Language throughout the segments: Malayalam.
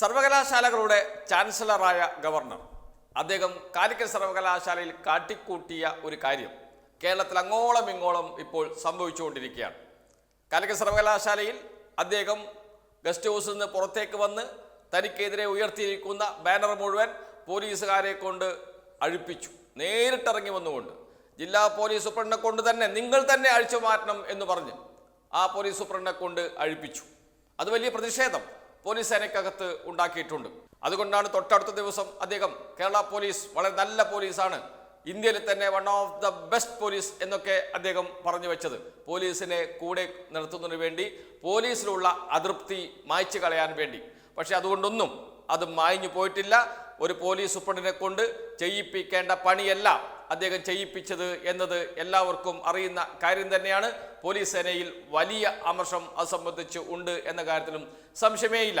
സർവകലാശാലകളുടെ ചാൻസലറായ ഗവർണർ. അദ്ദേഹം കാലിക്കറ്റ് സർവകലാശാലയിൽ കാട്ടിക്കൂട്ടിയ ഒരു കാര്യം കേരളത്തിൽ അങ്ങോളം ഇങ്ങോളം ഇപ്പോൾ സംഭവിച്ചുകൊണ്ടിരിക്കുകയാണ്. കാലിക്കറ്റ് സർവകലാശാലയിൽ അദ്ദേഹം ഗസ്റ്റ് ഹൗസിൽ നിന്ന് പുറത്തേക്ക് വന്ന് തനിക്കെതിരെ ഉയർത്തിയിരിക്കുന്ന ബാനർ മുഴുവൻ പോലീസുകാരെ കൊണ്ട് അഴിപ്പിച്ചു. നേരിട്ടിറങ്ങി വന്നുകൊണ്ട് ജില്ലാ പോലീസ് സൂപ്രണ്ടിനെ കൊണ്ട് തന്നെ നിങ്ങൾ തന്നെ അഴിച്ചു മാറ്റണം എന്ന് പറഞ്ഞ് ആ പോലീസ് സൂപ്രണ്ടിനെ കൊണ്ട് അഴിപ്പിച്ചു. അത് വലിയ പ്രതിഷേധം. പോലീസ് സേനയ്ക്കകത്ത് ഉണ്ടാക്കിയിട്ടുണ്ട്. അതുകൊണ്ടാണ് തൊട്ടടുത്ത ദിവസം അദ്ദേഹം കേരള പോലീസ് വളരെ നല്ല പോലീസാണ് ഇന്ത്യയിൽ തന്നെ one of the best police എന്നൊക്കെ അദ്ദേഹം പറഞ്ഞു വെച്ചത്. പോലീസിനെ കൂടെ നിർത്തുന്നതിന് വേണ്ടി പോലീസിലുള്ള അതൃപ്തി മായ്ച്ചു കളയാൻ വേണ്ടി. പക്ഷേ അതുകൊണ്ടൊന്നും അത് മായഞ്ഞു പോയിട്ടില്ല. ഒരു പോലീസ് സൂപ്രണ്ടിനെ കൊണ്ട് ചെയ്യിപ്പിക്കേണ്ട പണിയല്ല. അദ്ദേഹം ചെയ്യിപ്പിച്ചത് എന്നത് എല്ലാവർക്കും അറിയുന്ന കാര്യം തന്നെയാണ്. പോലീസ് സേനയിൽ വലിയ അമർഷം അത് സംബന്ധിച്ച് ഉണ്ട് എന്ന കാര്യത്തിലും സംശയമേയില്ല.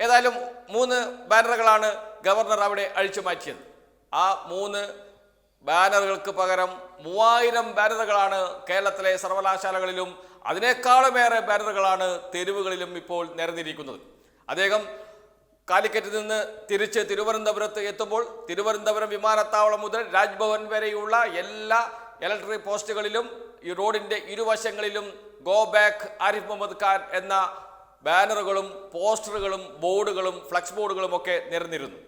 ഏതായാലും മൂന്ന് ബാനറുകളാണ് ഗവർണർ അവിടെ അഴിച്ചു മാറ്റിയത്. ആ മൂന്ന് ബാനറുകൾക്ക് പകരം മൂവായിരം ബാനറുകളാണ് കേരളത്തിലെ സർവകലാശാലകളിലും അതിനേക്കാളുമേറെ ബാനറുകളാണ് തെരുവുകളിലും ഇപ്പോൾ നിരന്നിരിക്കുന്നത്. അദ്ദേഹം കാലിക്കറ്റിൽ നിന്ന് തിരിച്ച് തിരുവനന്തപുരത്ത് എത്തുമ്പോൾ തിരുവനന്തപുരം വിമാനത്താവളം മുതൽ രാജ്ഭവൻ വരെയുള്ള എല്ലാ ഇലക്ട്രിക് പോസ്റ്റുകളിലും ഈ റോഡിന്റെ ഇരുവശങ്ങളിലും ഗോ ബാക്ക് ആരിഫ് മുഹമ്മദ് ഖാൻ എന്ന ബാനറുകളും പോസ്റ്ററുകളും ബോർഡുകളും ഫ്ലക്സ് ബോർഡുകളും ഒക്കെ നിരന്നിരുന്നു.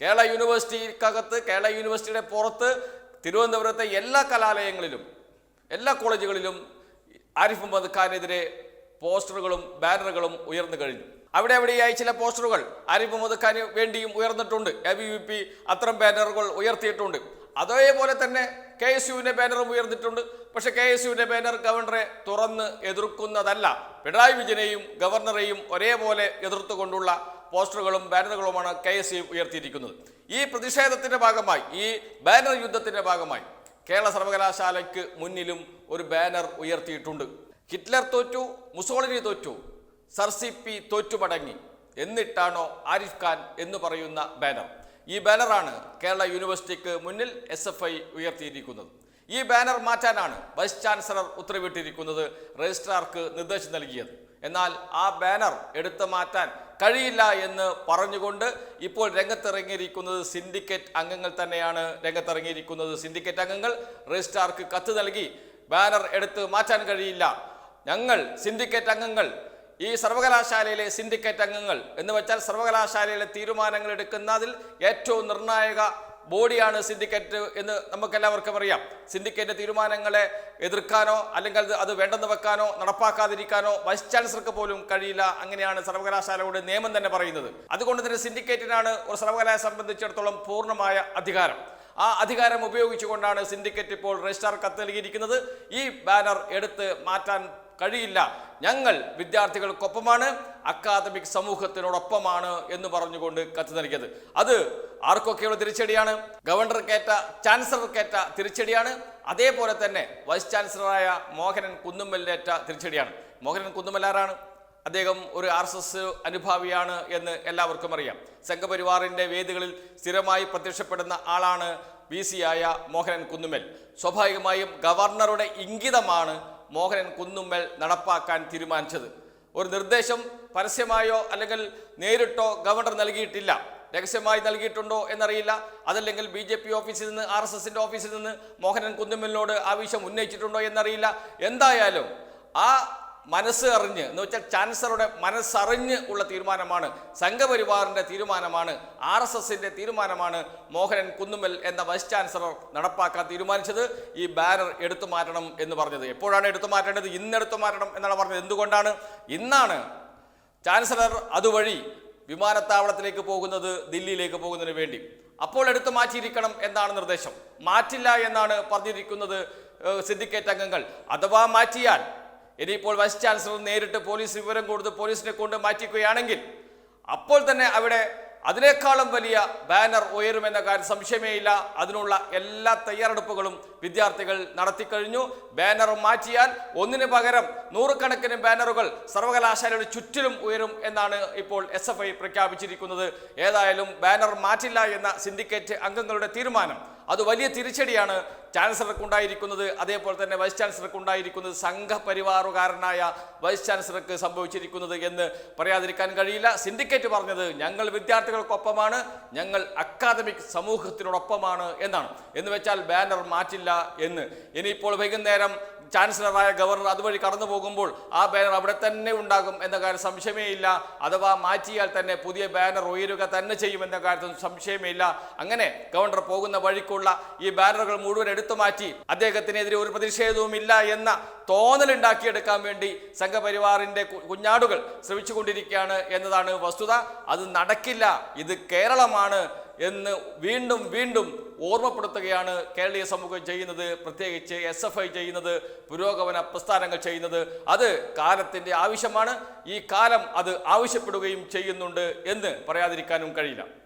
കേരള യൂണിവേഴ്സിറ്റിക്കകത്ത് കേരള യൂണിവേഴ്സിറ്റിയുടെ പുറത്ത് തിരുവനന്തപുരത്തെ എല്ലാ കലാലയങ്ങളിലും എല്ലാ കോളേജുകളിലും ആരിഫ് മുഹമ്മദ് ഖാനെതിരെ പോസ്റ്ററുകളും ബാനറുകളും ഉയർന്നു കഴിഞ്ഞു. അവിടെ അവിടെയായി ചില പോസ്റ്ററുകൾ ആരിഫ് മുഹമ്മദ് വേണ്ടിയും ഉയർന്നിട്ടുണ്ട്. എ ബി വി പി അത്തരം ബാനറുകൾ ഉയർത്തിയിട്ടുണ്ട്. അതേപോലെ തന്നെ കെ എസ് യുവിന്റെ ബാനറും ഉയർന്നിട്ടുണ്ട്. പക്ഷെ കെ എസ് യുവിന്റെ ബാനർ ഗവർണറെ തുറന്ന് എതിർക്കുന്നതല്ല. പിണറായി വിജയനെയും ഗവർണറെയും ഒരേപോലെ എതിർത്തുകൊണ്ടുള്ള പോസ്റ്ററുകളും ബാനറുകളുമാണ് കെ എസ് യു ഉയർത്തിയിരിക്കുന്നത്. ഈ പ്രതിഷേധത്തിന്റെ ഭാഗമായി ഈ ബാനർ യുദ്ധത്തിന്റെ ഭാഗമായി കേരള സർവകലാശാലയ്ക്ക് മുന്നിലും ഒരു ബാനർ ഉയർത്തിയിട്ടുണ്ട്. ഹിറ്റ്ലർ തോറ്റു മുസോളിനി തോറ്റു സർ പി തോറ്റുമടങ്ങി. എന്നിട്ടാണോ ആരിഫ് ഖാൻ എന്ന് പറയുന്ന ബാനർ. ഈ ബാനറാണ് കേരള യൂണിവേഴ്സിറ്റിക്ക് മുന്നിൽ എസ് എഫ് ഐ ഉയർത്തിയിരിക്കുന്നത്. ഈ ബാനർ മാറ്റാനാണ് വൈസ് ചാൻസലർ ഉത്തരവിട്ടിരിക്കുന്നത് രജിസ്ട്രാർക്ക് നിർദ്ദേശം നൽകിയത്. എന്നാൽ ആ ബാനർ എടുത്തു മാറ്റാൻ കഴിയില്ല എന്ന് പറഞ്ഞുകൊണ്ട് ഇപ്പോൾ രംഗത്തിറങ്ങിയിരിക്കുന്നത് സിൻഡിക്കേറ്റ് അംഗങ്ങൾ തന്നെയാണ് രംഗത്തിറങ്ങിയിരിക്കുന്നത്. സിൻഡിക്കേറ്റ് അംഗങ്ങൾ രജിസ്ട്രാർക്ക് കത്ത് നൽകി ബാനർ എടുത്ത് മാറ്റാൻ കഴിയില്ല. ഞങ്ങൾ സിൻഡിക്കേറ്റ് അംഗങ്ങൾ ഈ സർവകലാശാലയിലെ സിൻഡിക്കേറ്റ് അംഗങ്ങൾ എന്ന് വെച്ചാൽ സർവകലാശാലയിലെ തീരുമാനങ്ങൾ എടുക്കുന്നതിൽ ഏറ്റവും നിർണായക ബോഡിയാണ് സിൻഡിക്കേറ്റ് എന്ന് നമുക്കെല്ലാവർക്കും അറിയാം. സിൻഡിക്കേറ്റ് തീരുമാനങ്ങളെ എതിർക്കാനോ അല്ലെങ്കിൽ അത് വേണ്ടെന്ന് വെക്കാനോ നടപ്പാക്കാതിരിക്കാനോ വൈസ് ചാൻസലർക്ക് പോലും കഴിയില്ല അങ്ങനെയാണ് സർവകലാശാലയുടെ നിയമം തന്നെ പറയുന്നത്. അതുകൊണ്ട് തന്നെ സിൻഡിക്കേറ്റിനാണ് ഒരു സർവകലാശാല സംബന്ധിച്ചിടത്തോളം പൂർണമായ അധികാരം. ആ അധികാരം ഉപയോഗിച്ചുകൊണ്ടാണ് സിൻഡിക്കേറ്റ് ഇപ്പോൾ രജിസ്ട്രാർ കത്ത് നൽകിയിരിക്കുന്നത് ഈ ബാനർ എടുത്ത് മാറ്റാൻ കഴിയില്ല. ഞങ്ങൾ വിദ്യാർത്ഥികൾക്കൊപ്പമാണ് അക്കാദമിക് സമൂഹത്തിനോടൊപ്പമാണ് എന്ന് പറഞ്ഞുകൊണ്ട് കത്ത് നൽകിയത് അത് ആർക്കൊക്കെയുള്ള തിരിച്ചടിയാണ്? ഗവർണർക്കേറ്റ ചാൻസലർക്കേറ്റ തിരിച്ചടിയാണ്. അതേപോലെ തന്നെ വൈസ് ചാൻസലറായ മോഹനൻ കുന്നുമ്മലിനേറ്റ തിരിച്ചടിയാണ്. മോഹനൻ കുന്നുമ്മലാരാണ് അദ്ദേഹം ഒരു ആർ എസ് എസ് അനുഭാവിയാണ് എന്ന് എല്ലാവർക്കും അറിയാം. സംഘപരിവാറിന്റെ വേദികളിൽ സ്ഥിരമായി പ്രത്യക്ഷപ്പെടുന്ന ആളാണ് വി സിയായ മോഹനൻ കുന്നുമ്മൽ. സ്വാഭാവികമായും ഗവർണറുടെ ഇംഗിതമാണ് മോഹനൻ കുന്നുമ്മൽ നടപ്പാക്കാൻ തീരുമാനിച്ചത്. ഒരു നിർദ്ദേശം പരസ്യമായോ അല്ലെങ്കിൽ നേരിട്ടോ ഗവർണർ നൽകിയിട്ടില്ല. രഹസ്യമായി നൽകിയിട്ടുണ്ടോ എന്നറിയില്ല. അതല്ലെങ്കിൽ ബി ജെ പി ഓഫീസിൽ നിന്ന് ആർ എസ് എസിന്റെ ഓഫീസിൽ നിന്ന് മോഹനൻ കുന്നുമ്മലിനോട് ആവശ്യം ഉന്നയിച്ചിട്ടുണ്ടോ എന്നറിയില്ല. എന്തായാലും ആ മനസ്സ് അറിഞ്ഞ് എന്ന് വെച്ചാൽ ചാൻസലറുടെ മനസ്സറിഞ്ഞ് ഉള്ള തീരുമാനമാണ് സംഘപരിവാറിന്റെ തീരുമാനമാണ് ആർ എസ് എസിന്റെ തീരുമാനമാണ് മോഹനൻ കുന്നുമൽ എന്ന വൈസ് ചാൻസലർ നടപ്പാക്കാൻ തീരുമാനിച്ചത്. ഈ ബാനർ എടുത്തു മാറ്റണം എന്ന് പറഞ്ഞത്. എപ്പോഴാണ് എടുത്തു മാറ്റേണ്ടത്? ഇന്ന് എടുത്തു മാറ്റണം എന്നാണ് പറഞ്ഞത്. എന്തുകൊണ്ടാണ്? ഇന്നാണ് ചാൻസലർ അതുവഴി വിമാനത്താവളത്തിലേക്ക് പോകുന്നത് ദില്ലിയിലേക്ക് പോകുന്നതിന് വേണ്ടി. അപ്പോൾ എടുത്തു മാറ്റിയിരിക്കണം എന്നാണ് നിർദ്ദേശം. മാറ്റില്ല എന്നാണ് പറഞ്ഞിരിക്കുന്നത് സിദ്ധിക്കേറ്റ് അംഗങ്ങൾ. അഥവാ മാറ്റിയാൽ ഇനിയിപ്പോൾ വൈസ് ചാൻസലർ നേരിട്ട് പോലീസ് വിവരം കൊടുത്ത് പോലീസിനെ കൊണ്ട് മാറ്റിക്കുകയാണെങ്കിൽ അപ്പോൾ തന്നെ അവിടെ അതിനേക്കാളും വലിയ ബാനർ ഉയരുമെന്ന കാര്യം സംശയമേയില്ല. അതിനുള്ള എല്ലാ തയ്യാറെടുപ്പുകളും വിദ്യാർത്ഥികൾ നടത്തിക്കഴിഞ്ഞു ബാനർ മാറ്റിയാൽ ഒന്നിന് പകരം നൂറുകണക്കിന് ബാനറുകൾ സർവകലാശാലയുടെ ചുറ്റിലും ഉയരും എന്നാണ് ഇപ്പോൾ എസ് എഫ് ഐ പ്രഖ്യാപിച്ചിരിക്കുന്നത്. ഏതായാലും ബാനർ മാറ്റില്ല എന്ന സിൻഡിക്കേറ്റ് അംഗങ്ങളുടെ തീരുമാനം. അത് വലിയ തിരിച്ചടിയാണ്. ചാൻസലർക്ക് ഉണ്ടായിരിക്കുന്നത് അതേപോലെ തന്നെ വൈസ് ചാൻസലർക്ക് ഉണ്ടായിരിക്കുന്നത് സംഘപരിവാറുകാരനായ വൈസ് ചാൻസലർക്ക് സംഭവിച്ചിരിക്കുന്നത് എന്ന് പറയാതിരിക്കാൻ കഴിയില്ല. സിൻഡിക്കേറ്റ് പറഞ്ഞത് ഞങ്ങൾ വിദ്യാർത്ഥികൾക്കൊപ്പമാണ് ഞങ്ങൾ അക്കാദമിക് സമൂഹത്തിനോടൊപ്പമാണ് എന്നാണ്. എന്ന് വെച്ചാൽ ബാനർ മാറ്റില്ല എന്ന്. ഇനിയിപ്പോൾ വൈകുന്നേരം ചാൻസലറായ ഗവർണർ അതുവഴി കടന്നു പോകുമ്പോൾ ആ ബാനർ അവിടെ തന്നെ ഉണ്ടാകും എന്ന കാര്യം സംശയമേ ഇല്ല. അഥവാ മാറ്റിയാൽ തന്നെ പുതിയ ബാനർ ഉയരുക തന്നെ ചെയ്യുമെന്ന കാര്യത്തിൽ സംശയമേ ഇല്ല. അങ്ങനെ ഗവർണർ പോകുന്ന വഴിക്കുള്ള ഈ ബാനറുകൾ മുഴുവൻ എടുത്തു മാറ്റി. അദ്ദേഹത്തിനെതിരെ ഒരു പ്രതിഷേധവും ഇല്ല എന്ന തോന്നലുണ്ടാക്കിയെടുക്കാൻ വേണ്ടി സംഘപരിവാറിന്റെ കുഞ്ഞാടുകൾ ശ്രമിച്ചുകൊണ്ടിരിക്കുകയാണ് എന്നതാണ് വസ്തുത. അത് നടക്കില്ല. ഇത് കേരളമാണ് എന്ന് വീണ്ടും വീണ്ടും ഓർമ്മപ്പെടുത്തുകയാണ് കേരളീയ സമൂഹം ചെയ്യുന്നത് പ്രത്യേകിച്ച് എസ് എഫ് ഐ ചെയ്യുന്നത് പുരോഗമന പ്രസ്ഥാനങ്ങൾ ചെയ്യുന്നത്. അത് കാലത്തിന്റെ ആവശ്യമാണ്. ഈ കാലം അത് ആവശ്യപ്പെടുകയും ചെയ്യുന്നുണ്ട് എന്ന് പറയാതിരിക്കാനും കഴിയില്ല.